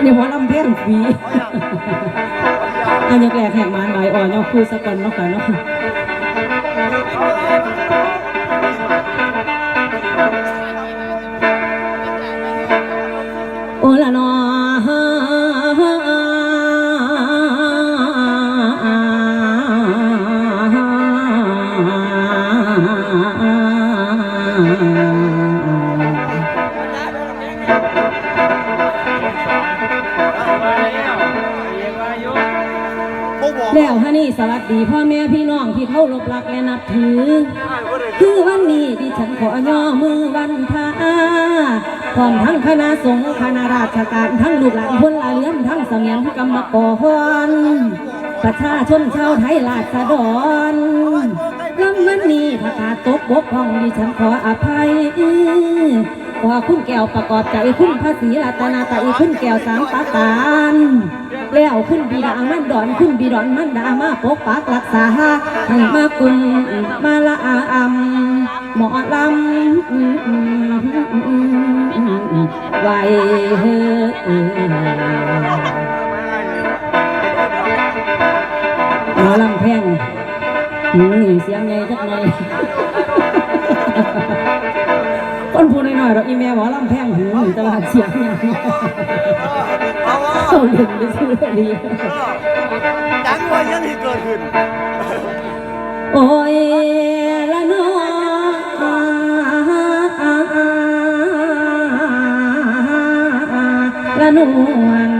นนี้หมอลำเพี้ยนฟรีอันยกแรกแหกมานใบอ่อนยกคู่สักคนเนาะค่ะเนาะ แล้วฮะนี่สวัสดีพ่อแม่พี่น้องที่เขารบรักและนับถือ คือวันนี้ดิฉันขอย่อมือวันพระพร้อมทั้งคณะสงฆ์คณะราชการทั้งลูกหลานพลเรือนทั้งเสมียนกรรมกรประชาชนชาวไทยราษฎรลำวันนี้ถ้าขาตกบกพร่องดิฉันขออภัยขอคุณแก้วประกอบใจคุณพระศรีรัตนาไตรคุณแก้วสามประการ แล้วคุณบิดามันดอนคุณบิดอนมันดามาปกปักรักษาให้มากุมมาละอาอัมหมอลำไว้เฮ้หมอลำแพงหืมเสียงไงจักหน่อย น้อยเราอีเมลหมอลำแพงหูหนึ่งตลาดเสียงอย่งนี้เขาเล่นไปซื้อดีจังว่ายังที่เกิดขึ้น โอ้ยละน้อละนวล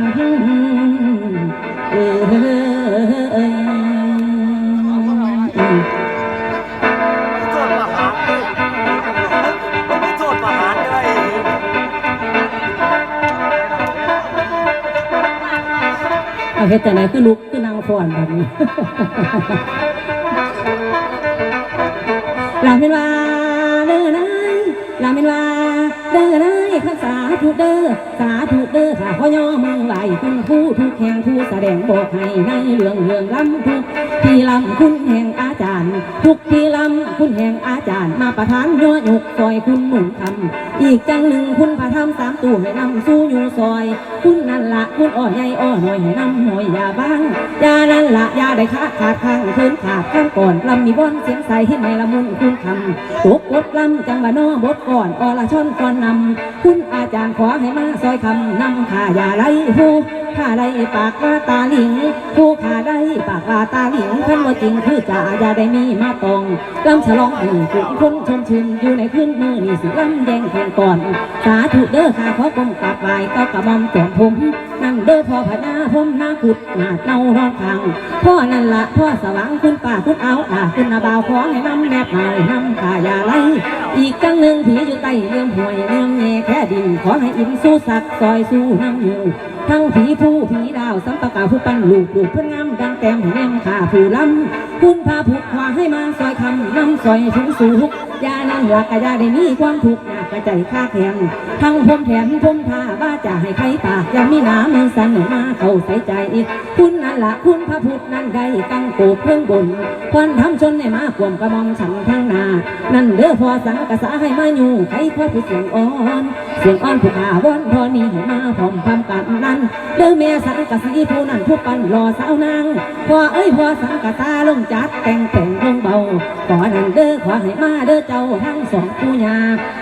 เอาเฮ็ดแต่ไหนคือลุกคือนางฟ้อนแบบนี้ลาเป็นว่าเด้อนายลาเป็นว่าเด้อนายข้าสาธุเด้อ สาธุเด้อถ้าพ่อย่อมือไหวคุณผู้ทุกแห่งผู้แสดงบอกให้ในเรื่องเรื่องลำทุกที่ลำคุณแห่งอาจารย์ ทุกที่ลำคุณแห่งอาจารย์ มาประทานย่อยกซอยคุณหนุ่มคำอีกจังหนึ่งคุณพระธรรมสามตู้ให้นำสู้อยู่ซอย คุณนั่นละคุณอ่อนใหญ่อ่อนหน่อยให้นำหน่อยอย่าบ้างยานั่นละยาได้ขาดขาดข้างคืนขาดข้างก่อนลำมีบอนเสียงใสให้ในละมุนคุณคำตกบทลำจังหวะนอบทก่อนอละช่อนก่อนนำคุณอาจารย์ขอให้มาซอยคำนำขาอย่าไล่ผู้ข้าได้ปากว่าตาหลิงผู้ข้าได้ปากว่าตาหลิงขันว่าจริงคือจ่าอย่าได้มีมาตองลำฉลองให้คุณคนชมชื่นอยู่ในคืนมือนี่สิลำแดงเพียงก่อน สาธุเด้อข้าขอกรมกราบไหว้ก็กระหม่อมแก้มผมนั่นเด้อพ่อพนาผมหน้าขุดหน้าเน่านอนคังพ่อนั่นละพ่อสว่างคุณป่าคุณเอาอ่าคุณนาบาวขอให้น้ำแนบหายน้ำขายาไลอีกจังหนึ่งผีอยู่ใต้เรื่องห่วยเรื่องแง่แค่ดินขอให้อินสู้สักซอยสู้น้ำอยู่ ทั้งผีผู้ผีดาวสัมปะกาผู้ปั้นลูกลูกเพื่อนงามดังแต้มให้แนมขาผู้ลำคุณพาผูกขวาให้มาซอยคำน้ำซอยถึงสู่หุกยานั่งหลักกะยาได้มีความถูกข์ กระใจค่าแข็งทั้งพมแถมพมท่าบ้าจะให้ใครปากยังมีหนามือสั่นมาเข้าใส่ใจ คุณนั่นละคุณพระพุทธนั่นได้กังโกดเพื่องบนควันทำชนในมาควมกระมองฉันทางนา นั่นเด้อพอสังกษาให้มาอยู่ใครพอผู้เสียงอ่อนเสียงอ่อนผู้อาวอนพอนี้ให้มาพร้อมพร้อมกันนั้นเด้อแม่สังกสีผู้นั้นผู้ปันรอสาวนางพอเอ้ยพอสังกตาลงจัดแต่งแต่งลงเบาขอนั่นเด้อขอให้มาเด้อเจ้าทั้งสองผู้ยา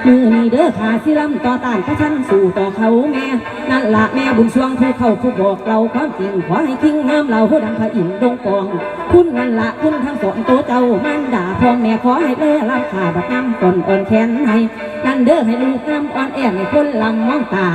มือนี้เด้อขาสิลำต่อต้านพระชันสู่ต่อเขาแม่นั่นละแม่บุญช่วงผู้เขาผู้บอกเราความจริงขอให้คิงงามเราผู้ดังพระอินทร์ดงกอง คุณนั่นละคุณทั้งสองตัวเจ้ามันด่าพ่อแม่ขอให้เด้อลำขาบักน้ำก่อนอ่อนแขนให้นั่นเด้อให้ลูกน้ำอ่อนแอให้คนลำมองตา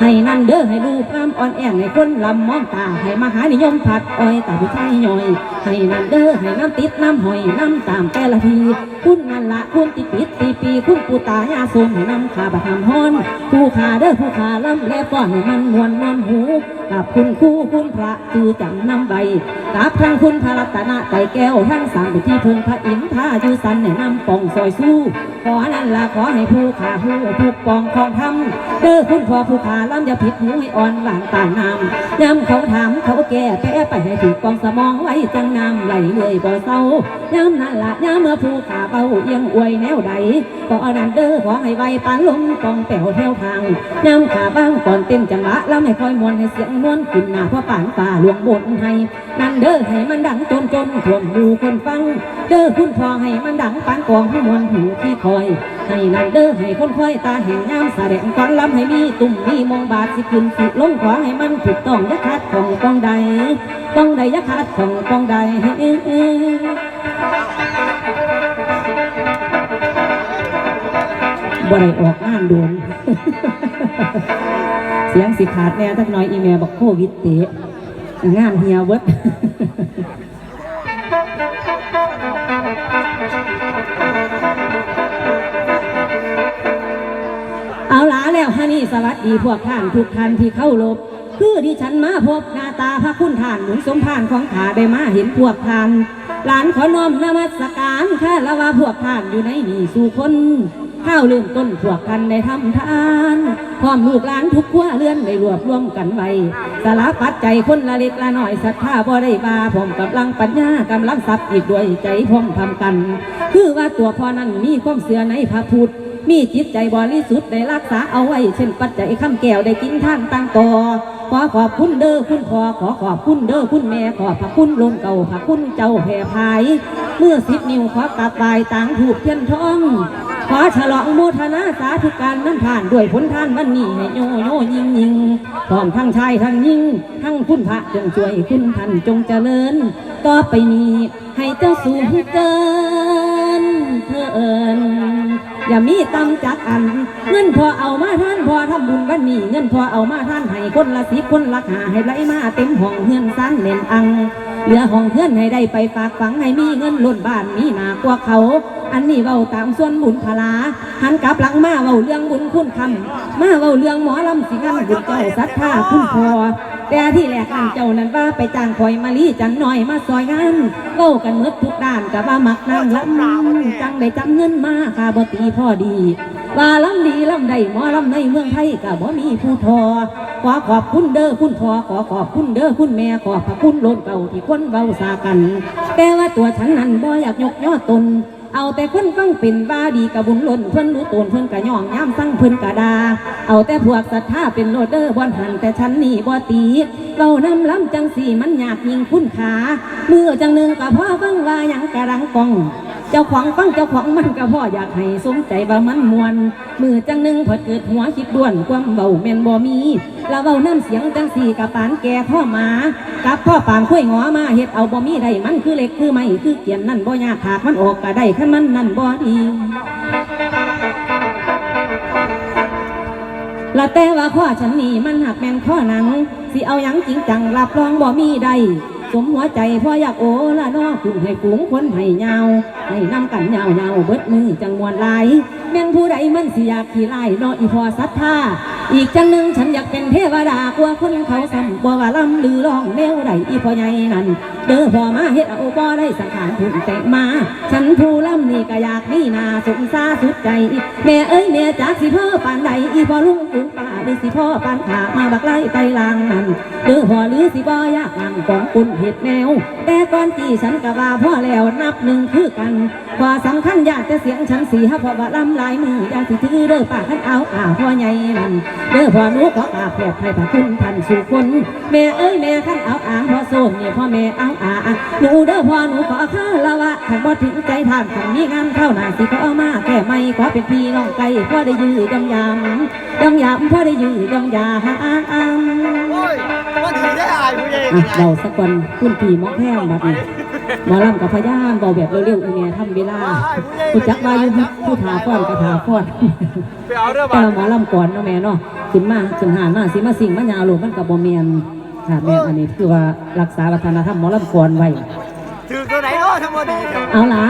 ให้นั่นเด้อให้ลูกน้ำอ่อนแอให้คนลำมองตา ให้มหานิยมผัดอ้อยตาผู้ชายย่อยให้นั่นเด้อให้น้ำติดน้ำหอยน้ำตามแต่ละทีคุณนั่นละคุณติดปิดตีปีคุณปูตายาสมให้น้ำขาบะทำฮ้อนผู้ขาเด้อผู้ขาลำและป้อนให้มันมวนนอนหูกับคุณครูคุณพระคือจำนำใบกับทั้งคุณพระรัตนไตรแก้วทั้งสามที่เพึงพระอินทราอยู่สันให้น้ำป่องซอยสู้ขอนั่นละขอให้ผู้ขขาหูทุกปองของทำเด้อคุณพ่อผู้ขาล้ำอย่าผิดหูให้อ่อนหวานป่านน้ำย้ำเขาถามเขาแก้แก้ไปให้ถูกปองสมองไว้จังน้ำไหลเลยบ่เศร้าย้ำนั่นละย้ำเมื่อผู้ขาเบาเอียงอวยแนวใดก็อนันเด้อขอให้ไวปานลมปองแป๋วแถวทางย้ำขาบ้างก่อนเต้นจังหวะล้ำให้คอยมวนให้เสียงนวลขึ้นหน้าพ่อป่านฝ่าหลวงบนให้นั่นเด้อให้มันดังจนจนท่วมหูคนฟัง เด้อคุณพ่อให้มันดังปานกองผู้มวลหูที่คอย ให้นั่นเด้อให้คนคอยตาแห่งงามแสดงก่อนลำให้มีตุ่มมีมองบาดสิขึ้นสิลงขอให้มันถูกต้องอยะขาดของกองใดกองใดอยะขาดของกองใดบ่ได้ออกงานโดนเสียงสิขาดแน่ทักน้อยอีเมลบอกโควิดเตะงานเฮียเวิร์ดาแล้วฮะนี่สวัสดีพวกท่านทุกท่านที่เข้ารบ คือดิฉันมาพบหน้าตาพระคุณท่านหนุนสมภารของขาได้มาเห็นพวกท่าน หลานขอน้อมนมัสการแค่ละว่าพวกท่านอยู่ในนี่สู่คนข้าวเริ่มต้นพวกกันได้ทำทานพร้อมลูกหลานทุกขั้วเรือนได้รวบรวมกันไว้สารปัดใจคนละเล็กละน้อยศรัทธาบ่ได้บาพร้อมกำลังปัญญากำลังทรัพย์อีกด้วยใจพร้อมทำกัน คือว่าตัวพ่อนั้นมีความเสื่อในพระพุทธ มีจิตใจบริสุทธิ์ได้รักษาเอาไว้ เช่นปัจจัยคำแก้วได้กินท่านตั้งต่อขอขอบคุณเด้อคุณพ่อขอขอบคุณเด้อคุณแม่ขอพระคุณลงเก่าพระคุณเจ้าแผ่ภาย เมื่อสิบนิ้วขอกราบไหว้ต่างถูกเทียนทอง ขอฉลองโมทนาสาธุการนั้นผ่านด้วยผลท่านวันนี้ให้โยโยยิงยิงพร้อมทั้งชายทั้งหญิงทั้งคุณพระจงช่วยคุณท่านจงเจริญ ต่อไปนี้ให้เจ้าสูงเกินเธอเอิญ อย่ามีตำจักอัน เงินพอเอามาท่านพอทำบุญวันนี้เงินพอเอามาท่านให้คนละสิบคนละหาให้ไหลมาเต็มห้องเฮือนสันเน่นอัง เหลือห้องเฮือนให้ได้ไปฝากฝังให้มีเงินล้นบ้านมีหนากว่าเขา อันนี้เว้าตามส่วนบุญพลาหันกลับหลังมาเว้าเรื่องบุญคุณคำมาเว้าเรื่องหมอลำสิงานบุญเจ้าศรัทธาคุณพอ แต่ที่แรกนั่นเจ้านั้นว่าไปจ้างคอยมาลีจันหน่อยมาซอยงานเก้ากันหมืดทุกด้านกับว่ามักนั่งลำจังได้จังเงินมาค่าบตีพ่อดี ว่าลำดีลำใดหมอลำในเมืองไทยกับบ่มีผู้ทอขอขอบคุณเด้อคุณพอขอขอบคุณเด้อคุณแม่ขอบพระคุณโลนเก่าที่คนเว้าสากัน แต่ว่าตัวฉันนั้นบ่อยากยกย่อตน เอาแต่คนฟังเป็นว่าดีกับบุญล้นเพิ่นรู้ตนเพิ่นกะย่องย่ำสั่งเพิ่นกะดา เอาแต่พวกศรัทธาเป็นโลดเดอร์บอนหันแต่ฉันนี่บ่ตีเว้านำล้ำจังสี่มันอยากยิงคุณขาเมื่อจังหนึ่งกะพ่อฟังว่ายังกะรังกอง เจ้าของฟังเจ้าของมันก็พ่ออยากให้สมใจว่ามันมวนมือจังหนึ่งพอเกิดหัวคิดด้วนความเบาแม่นบ่มีแล้วเบาน้ำเสียงจังสี่กับปานแก่พ่อมากับพ่อปานคุยงอมาเฮ็ดเอาบ่มีได้มันคือเล็กคือไม่คือเกียนนั่นบ่ยากถากมันออกก็ได้คันมันนั่นบ่ดีละแต่ว่าข้อฉันนี่มันหักแม่นข้อหนังสิเอายังจริงจังรับรองบ่มีใด สมหัวใจพ่ออยากโอละนอคุณให้ฝูงคนให้ยาวให้นำกันยาวยาวเบิดมือจังมวนหลาย แม่นผู้ใดมันสิอยากขี้ไล่นออีพอศรัทธาอีกจังหนึ่งฉันอยากเป็นเทวดากลัวคนเขาซ้ำบ่ว่าลำลือร้องแนวใดอีพอใหญ่นั่นเด้อพอมาเฮ็ดเอาบ่ได้สังขารผุนแต่งมา ฉันผู้ลำนี่ก็อยากนี่นาสงสารสุดใจ แม่เอ้ยแม่จากสิพ่อปานใดอีพอลุงปุงป้าหรือสิพ่อปานขามาบักไล่ไตลางนั่นเด้อพ่อหรือสิบ่อยากนั่งกองกุนเห็ดแนว แต่ก่อนที่ฉันก็ว่าพ่อแล้วนับหนึ่งคือกันพอสำคัญอยากจะเสียงฉันสีฮะเพราะว่าลำลายมืออยากสิถือเด้อป้าขันเอาอ่าพ่อใหญ่นั่นเด้อพ่อหนูขอกราบแผลให้พระคุณท่านสู่คนแม่เอ้ยแม่ขันเอาอ่าพ่อโซนนี่พ่อแม่เอาอ่าหนูเด้อพ่อหนูขอข้าละวะขันบ่ถึงใจท่านขันมีงานเข้าหน้าสิขอมาแก่ไม่ขอเป็นพี่น้องไก่พ่อได้ยืดยองยามยองยามพ่อได้ยืดยองยามโอ้ยมันถือได้อายผู้ใหญ่อะเราสักวันคุณพี่หมอแพงบัดนี้ หมอลำกับพยามเบาแบบเร็วๆอีเมียทำเวลาผู้จักว่าอยู่ผู้ถาฟ้อนกระถาฟ้อนไปเอาเรื่องแต่บ้านว่าหมอลำก่อนเนาะแม่เนาะขึ้นมาขึ้นหามาสิมาสิ่งมายาวโลกมันกับบ่เมียนค่ะแม่อันนี้คือว่ารักษาวัฒนธรรมหมอลำก่อนไว้ถือตัวไหนเนาะทั้งหมดนี้เดี๋ยวเอาละ